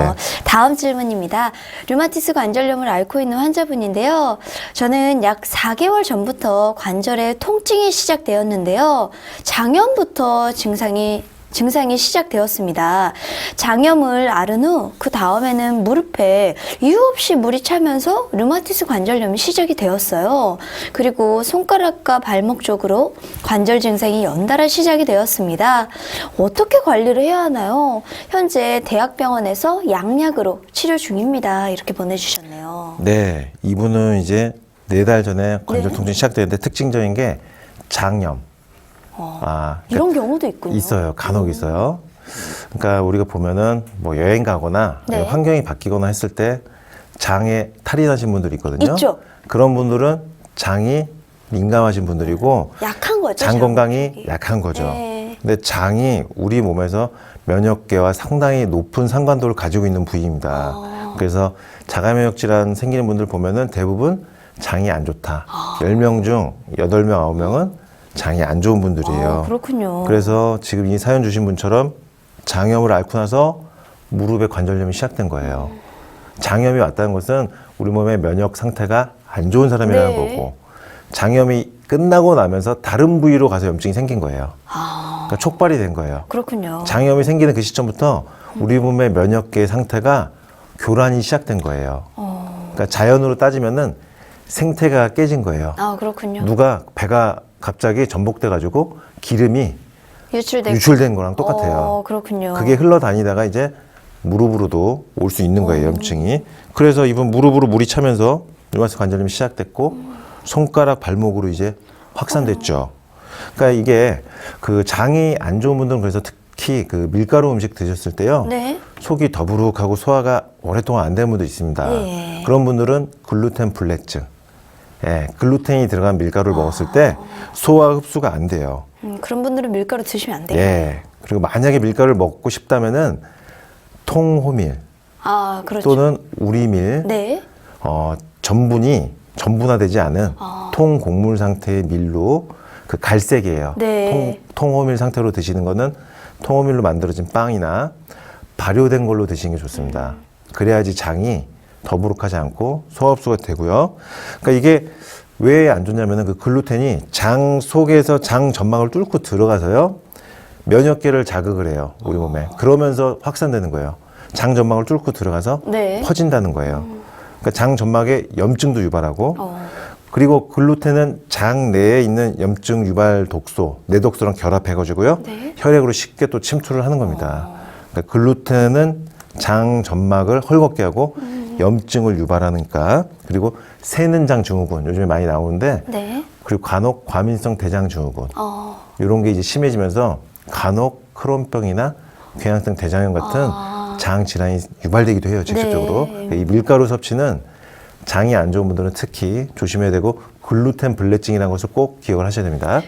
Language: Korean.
어, 다음 질문입니다. 류마티스 관절염을 앓고 있는 환자분인데요. 저는 약 4개월 전부터 관절에 통증이 시작되었는데요. 장염부터 증상이 증상이 시작되었습니다. 장염을 앓은 후 그 다음에는 무릎에 이유 없이 물이 차면서 류마티스 관절염이 시작이 되었어요. 그리고 손가락과 발목 쪽으로 관절 증상이 연달아 시작이 되었습니다. 어떻게 관리를 해야 하나요? 현재 대학병원에서 양약으로 치료 중입니다. 이렇게 보내주셨네요. 네, 이분은 이제 네 달 전에 관절 네. 통증이 시작되는데 특징적인 게 장염. 어, 아, 이런 경우도 있군요. 있어요. 간혹 있어요. 그러니까 우리가 보면은 뭐 여행 가거나 네. 환경이 바뀌거나 했을 때 장에 탈이 나신 분들이 있거든요. 있죠. 그런 분들은 장이 민감하신 분들이고 약한 거죠. 장 건강이 쪽이. 약한 거죠. 네. 근데 장이 우리 몸에서 면역계와 상당히 높은 상관도를 가지고 있는 부위입니다. 아. 그래서 자가 면역 질환 생기는 분들 보면은 대부분 장이 안 좋다. 아. 열명 중 여덟 명 아홉 명은 장이 안 좋은 분들이에요. 아, 그렇군요. 그래서 지금 이 사연 주신 분처럼 장염을 앓고 나서 무릎에 관절염이 시작된 거예요. 장염이 왔다는 것은 우리 몸의 면역 상태가 안 좋은 사람이라는 네. 거고 장염이 끝나고 나면서 다른 부위로 가서 염증이 생긴 거예요. 아, 그러니까 촉발이 된 거예요. 그렇군요. 장염이 생기는 그 시점부터 우리 몸의 면역계 상태가 교란이 시작된 거예요. 어, 그러니까 자연으로 따지면은 생태가 깨진 거예요. 아, 그렇군요. 누가 배가 갑자기 전복돼 가지고 기름이 유출되고. 유출된 거랑 똑같아요. 어, 그렇군요. 그게 흘러다니다가 이제 무릎으로도 올 수 있는 거예요, 염증이. 그래서 이분 무릎으로 물이 차면서 류마티스 관절염이 시작됐고 손가락, 발목으로 이제 확산됐죠. 그러니까 이게 그 장이 안 좋은 분들은 그래서 특히 그 밀가루 음식 드셨을 때요. 네. 속이 더부룩하고 소화가 오랫동안 안 되는 분도 있습니다. 예. 그런 분들은 글루텐 불내증. 예, 글루텐이 들어간 밀가루를 먹었을 때 소화 흡수가 안 돼요. 음, 그런 분들은 밀가루 드시면 안 돼요. 예. 그리고 만약에 밀가루를 먹고 싶다면은 통호밀 아, 그렇죠. 또는 우리밀, 네. 어, 전분이 전분화되지 않은 아. 통 곡물 상태의 밀로 그 갈색이에요. 네. 통, 통호밀 상태로 드시는 거는 통호밀로 만들어진 빵이나 발효된 걸로 드시는 게 좋습니다. 그래야지 장이 더부룩하지 않고 소화흡수가 되고요. 그러니까 이게 왜 안 좋냐면은 그 글루텐이 장 속에서 장 전막을 뚫고 들어가서요. 면역계를 자극을 해요. 우리 몸에. 그러면서 확산되는 거예요. 장 전막을 뚫고 들어가서 네. 퍼진다는 거예요. 그러니까 장 전막에 염증도 유발하고 어, 그리고 글루텐은 장 내에 있는 염증 유발 독소, 내독소랑 결합해가지고요. 네. 혈액으로 쉽게 또 침투를 하는 겁니다. 그러니까 글루텐은 장 전막을 헐겁게 하고 염증을 유발하니까 그리고 새는장 증후군 요즘에 많이 나오는데 네. 그리고 간혹 과민성 대장 증후군 어, 이런 게 이제 심해지면서 간혹 크론병이나 궤양성 대장염 같은 아. 장 질환이 유발되기도 해요 직접적으로 네. 이 밀가루 섭취는 장이 안 좋은 분들은 특히 조심해야 되고 글루텐 불내증이라는 것을 꼭 기억을 하셔야 됩니다.